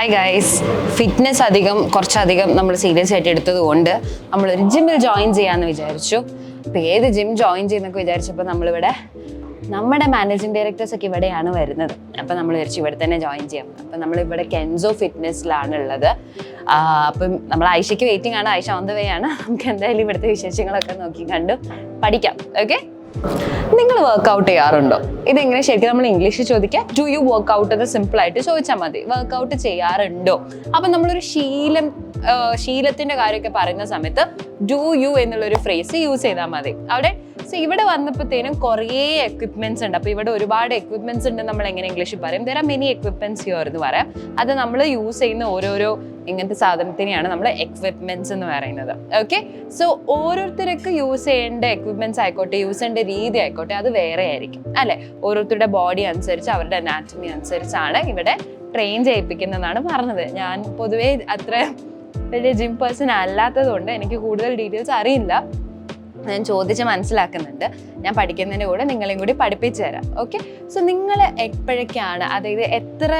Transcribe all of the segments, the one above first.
Hi guys fitness അധികം കുറച്ചധികം നമ്മൾ സീരിയസ് ആയിട്ട് എടുത്തത് കൊണ്ട് നമ്മൾ ഒരു ജിമ്മിൽ ജോയിൻ ചെയ്യാമെന്ന് വിചാരിച്ചു. അപ്പോൾ ഏത് ജിം ജോയിൻ ചെയ്യുന്നൊക്കെ വിചാരിച്ചപ്പോൾ നമ്മളിവിടെ നമ്മുടെ മാനേജിങ് ഡയറക്ടേഴ്സ് ഒക്കെ ഇവിടെയാണ് വരുന്നത്. അപ്പോൾ നമ്മൾ വിചാരിച്ചു ഇവിടെ തന്നെ ജോയിൻ ചെയ്യാം. അപ്പോൾ നമ്മളിവിടെ കെൻസോ ഫിറ്റ്നസ്സിലാണ് ഉള്ളത് അപ്പം നമ്മൾ ഐഷയ്ക്ക് വെയിറ്റിംഗ് ആണ്. ഐഷ ഓൺ ദ വേ ആണ്. നമുക്ക് എന്തായാലും ഇവിടുത്തെ വിശേഷങ്ങളൊക്കെ നോക്കി കണ്ടു പഠിക്കാം. ഓക്കെ നിങ്ങൾ വർക്കൗട്ട് ചെയ്യാറുണ്ടോ? ഇതെങ്ങനെ ശരിക്കും നമ്മൾ ഇംഗ്ലീഷിൽ ചോദിക്കാം. ഡു യു വർക്കൗട്ട് എന്ന് സിമ്പിൾ ആയിട്ട് ചോദിച്ചാൽ മതി. വർക്കൗട്ട് ചെയ്യാറുണ്ടോ? അപ്പൊ നമ്മളൊരു ശീലം ശീലത്തിന്റെ കാര്യമൊക്കെ പറയുന്ന സമയത്ത് ഡു യു എന്നുള്ളൊരു ഫ്രേസ് യൂസ് ചെയ്താൽ മതി. അവിടെ സോ ഇവിടെ വന്നപ്പോഴത്തേനും കുറേ എക്വിപ്മെന്റ്സ് ഉണ്ട്. അപ്പോൾ ഇവിടെ ഒരുപാട് എക്വിപ്മെന്റ്സ് ഉണ്ട് നമ്മൾ എങ്ങനെ ഇംഗ്ലീഷിൽ പറയും. There are many equipments here എന്ന് പറയാം. അത് നമ്മൾ യൂസ് ചെയ്യുന്ന ഓരോരോ ഇങ്ങനത്തെ സാധനത്തിനെയാണ് നമ്മൾ എക്വിപ്മെന്റ്സ് എന്ന് പറയുന്നത്. ഓക്കെ സോ ഓരോരുത്തർക്ക് യൂസ് ചെയ്യേണ്ട എക്വിപ്മെന്റ്സ് ആയിക്കോട്ടെ യൂസ് ചെയ്യേണ്ട രീതി ആയിക്കോട്ടെ അത് വേറെ ആയിരിക്കും. അല്ലെ? ഓരോരുത്തരുടെ ബോഡി അനുസരിച്ച് അവരുടെ അനാറ്റമി അനുസരിച്ചാണ് ഇവിടെ ട്രെയിൻ ചെയ്യിപ്പിക്കുന്നതെന്നാണ് പറഞ്ഞത്. ഞാൻ പൊതുവേ അത്ര വലിയ ജിം പേഴ്സൺ അല്ലാത്തത് കൊണ്ട് എനിക്ക് കൂടുതൽ ഡീറ്റെയിൽസ് അറിയില്ല. ഞാൻ ചോദിച്ച് മനസ്സിലാക്കുന്നുണ്ട്. ഞാൻ പഠിക്കുന്നതിന്റെ കൂടെ നിങ്ങളെയും കൂടി പഠിപ്പിച്ചു തരാം. ഓക്കെ സോ നിങ്ങൾ എപ്പോഴൊക്കെയാണ് അതായത് എത്ര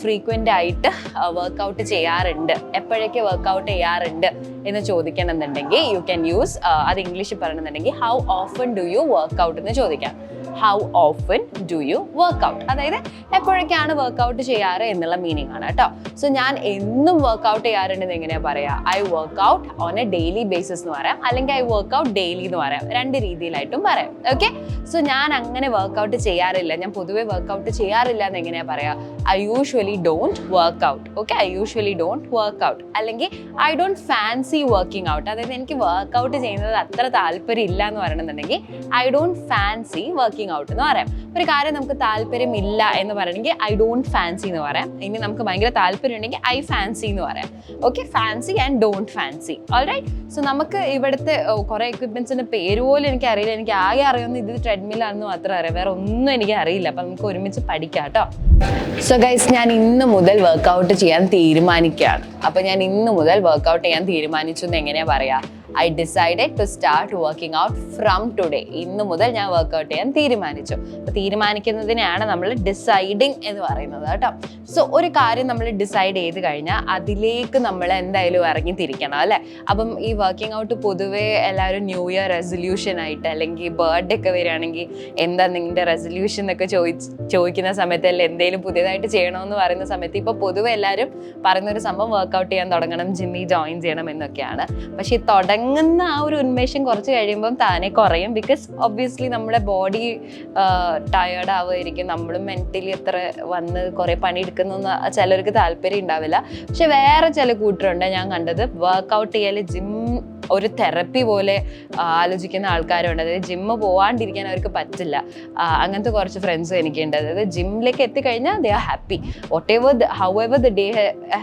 ഫ്രീക്വന്റ് ആയിട്ട് വർക്കൗട്ട് ചെയ്യാറുണ്ട്? എപ്പോഴൊക്കെ വർക്കൗട്ട് ചെയ്യാറുണ്ട് എന്ന് ചോദിക്കണമെന്നുണ്ടെങ്കിൽ യു ക്യാൻ യൂസ് അത് ഇംഗ്ലീഷിൽ പറയണമെന്നുണ്ടെങ്കിൽ how often do you workout എന്ന് ചോദിക്കാം. How often do you workout അതായത് എപ്പോഴൊക്കെയാണ് വർക്കൗട്ട് ചെയ്യാറ് എന്നുള്ള മീനിങ് ആണ് കേട്ടോ. സോ ഞാൻ എന്നും വർക്കൗട്ട് ചെയ്യാറുണ്ടെന്ന് എങ്ങനെയാ പറയാ? I workout on a daily basis എന്ന് പറയാം. അല്ലെങ്കിൽ ഐ വർക്കൗട്ട് ഡെയിലി എന്ന് പറയാം. രണ്ട് രീതിയിലായിട്ടും പറയാം. ഓക്കെ സോ ഞാൻ അങ്ങനെ വർക്കൗട്ട് ചെയ്യാറില്ല. ഞാൻ പൊതുവെ വർക്കൗട്ട് ചെയ്യാറില്ല എന്ന് എങ്ങനെയാ പറയാ? I usually don't workout okay I usually don't workout അല്ലെങ്കിൽ I don't fancy working out അതായത് എനിക്ക് വർക്കൗട്ട് ചെയ്യുന്നത് അത്ര താല്പര്യം ഇല്ല എന്ന് പറയണമെന്നുണ്ടെങ്കിൽ I don't fancy working out എന്ന് പറയാം ഒരു കാര്യം നമുക്ക് താല്പര്യമില്ല എന്ന് പറയണമെങ്കിൽ ഐ ഡോണ്ട് ഫാൻസി എന്ന് പറയാം. ഇനി നമുക്ക് ഭയങ്കര താല്പര്യം ഉണ്ടെങ്കിൽ ഐ ഫാൻസി എന്ന് പറയാം. Okay fancy and don't fancy alright so നമുക്ക് ഇവിടുത്തെ കുറേ എക്വിപ്മെന്റ്സിന്റെ പേര് പോലും എനിക്ക് അറിയില്ല. എനിക്ക് ആകെ അറിയുന്നത് ഇത് ട്രെഡ്മില്ലാണെന്ന് മാത്രം അറിയാം. വേറെ ഒന്നും എനിക്ക് അറിയില്ല. അപ്പം നമുക്ക് ഒരുമിച്ച് പഠിക്കാം കേട്ടോ. സോ ഗൈസ് ഞാൻ ഇന്ന് മുതൽ വർക്കൗട്ട് ചെയ്യാൻ തീരുമാനിക്കുകയാണ്. അപ്പോൾ ഞാൻ ഇന്ന് മുതൽ വർക്കൗട്ട് ചെയ്യാൻ തീരുമാനിച്ചു എന്ന് എങ്ങനെയാ പറയാ? I decide to start working out from today ഇന്ന് മുതൽ ഞാൻ വർക്കൗട്ട് ചെയ്യാൻ തീരുമാനിച്ചു. അപ്പോൾ തീരുമാനിക്കുന്നതിനെയാണ് നമ്മൾ ഡിസൈഡിങ് എന്ന് പറയുന്നത് കേട്ടോ. സോ ഒരു കാര്യം നമ്മൾ ഡിസൈഡ് ചെയ്ത് കഴിഞ്ഞാൽ അതിലേക്ക് നമ്മൾ എന്തായാലും ഇറങ്ങി തിരിക്കണം അല്ലേ? അപ്പം ഈ വർക്കിംഗ് ഔട്ട് പൊതുവേ എല്ലാവരും ന്യൂ ഇയർ റെസൊല്യൂഷൻ ആയിട്ട് അല്ലെങ്കിൽ ബർത്ത്ഡേ ഒക്കെ വരികയാണെങ്കിൽ എന്താ നിങ്ങളുടെ റെസൊല്യൂഷൻ എന്നൊക്കെ ചോദിച്ച് ചോദിക്കുന്ന സമയത്ത് അല്ലെങ്കിൽ എന്തെങ്കിലും പുതിയതായിട്ട് ചെയ്യണമെന്ന് പറയുന്ന സമയത്ത് ഇപ്പോൾ പൊതുവെ എല്ലാവരും പറയുന്ന ഒരു സംഭവം വർക്കൗട്ട് ചെയ്യാൻ തുടങ്ങണം ജിമ്മിൽ ജോയിൻ ചെയ്യണം എന്നൊക്കെയാണ്. പക്ഷേ ഈ തുടങ്ങുന്ന ആ ഒരു ഉന്മേഷം കുറച്ച് കഴിയുമ്പം താനെ കുറയും ബിക്കോസ് ഒബ്വിയസ്ലി നമ്മുടെ ബോഡി ടയേർഡ് ആവുമായിരിക്കും. നമ്മളും മെന്റലി എത്ര വന്ന് കുറേ പണിയെടുക്കുന്ന ചിലർക്ക് താല്പര്യം ഉണ്ടാവില്ല. പക്ഷെ വേറെ ചില കൂട്ടരുണ്ട് ഞാൻ കണ്ടത്. വർക്കൗട്ട് ചെയ്യൽ ജിം ഒരു തെറപ്പി പോലെ ആലോചിക്കുന്ന ആൾക്കാരുണ്ട്. അതായത് ജിമ്മ് പോവാണ്ടിരിക്കാൻ അവർക്ക് പറ്റില്ല. അങ്ങനത്തെ കുറച്ച് ഫ്രണ്ട്സും എനിക്കുണ്ട്. അതായത് ജിമ്മിലേക്ക് എത്തിക്കഴിഞ്ഞാൽ they are happy whatever however the day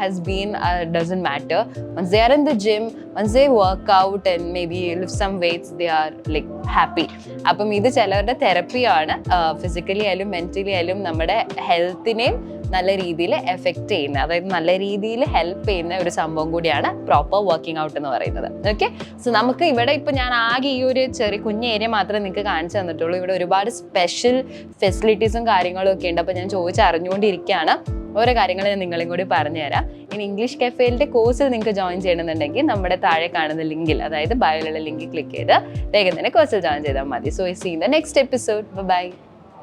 has been doesn't matter once they are in the gym once they work out and maybe lift some weights they are like happy അപ്പം ഇത് ചിലവരുടെ തെറപ്പിയാണ് ഫിസിക്കലി ആയാലും mentally ആയാലും നമ്മുടെ ഹെൽത്തിനെയും നല്ല രീതിയിൽ effect ചെയ്യുന്ന അതായത് നല്ല രീതിയിൽ ഹെൽപ്പ് ചെയ്യുന്ന ഒരു സംഭവം കൂടിയാണ് പ്രോപ്പർ വർക്കിംഗ് ഔട്ട് എന്ന് പറയുന്നത്. ഓക്കെ സോ നമുക്ക് ഇവിടെ ഇപ്പൊ ഞാൻ ആകെ ഈ ഒരു ചെറിയ കുഞ്ഞ ഏരിയ മാത്രമേ നിങ്ങൾക്ക് കാണിച്ചു തന്നിട്ടുള്ളൂ. ഇവിടെ ഒരുപാട് സ്പെഷ്യൽ ഫെസിലിറ്റീസും കാര്യങ്ങളും ഒക്കെ ഉണ്ട്. അപ്പോൾ ഞാൻ ചോദിച്ചറിഞ്ഞുകൊണ്ടിരിക്കുകയാണ്. ഓരോ കാര്യങ്ങൾ ഞാൻ നിങ്ങളെയും കൂടി പറഞ്ഞുതരാം. ഇനി ഇംഗ്ലീഷ് കെഫേലിന്റെ കോഴ്സിൽ നിങ്ങൾക്ക് ജോയിൻ ചെയ്യണമെന്നുണ്ടെങ്കിൽ നമ്മുടെ താഴെ കാണുന്ന ലിങ്കിൽ അതായത് ബയോയിലുള്ള ലിങ്കിൽ ക്ലിക്ക് ചെയ്ത് വേഗം തന്നെ കോഴ്സിൽ ജോയിൻ ചെയ്താൽ മതി. So see the next episode by